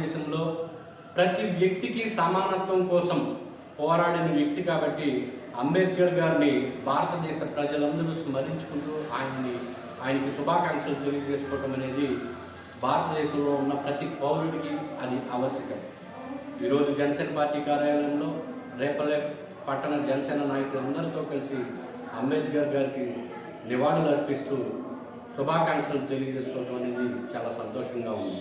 దేశంలో ప్రతి వ్యక్తికి సమానత్వం కోసం పోరాడిన వ్యక్తి కాబట్టి అంబేద్కర్ గారిని భారతదేశ ప్రజలందరూ స్మరించుకుంటూ ఆయన్ని ఆయనకి శుభాకాంక్షలు తెలియజేసుకోవడం అనేది భారతదేశంలో ఉన్న ప్రతి పౌరుడికి అది ఆవశ్యకం. ఈరోజు జనసేన పార్టీ కార్యాలయంలో రేపలే పట్టణ జనసేన నాయకులందరితో కలిసి అంబేద్కర్ గారికి నివాళులు అర్పిస్తూ శుభాకాంక్షలు తెలియజేసుకోవడం అనేది చాలా సంతోషంగా ఉంది.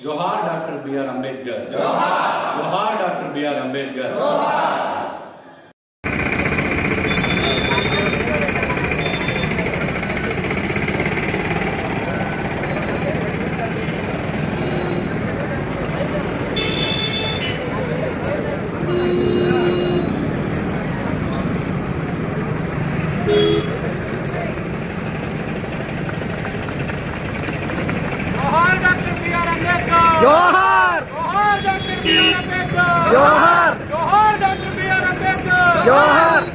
Johar Dr. B.R. Ambedkar. Johar. Johar Dr. B.R. Ambedkar. Johar. जोहर। जोहर डॉक्टर बी आर अंबेडकर। जोहर। जोहर डॉक्टर बी आर अंबेडकर। जोहर।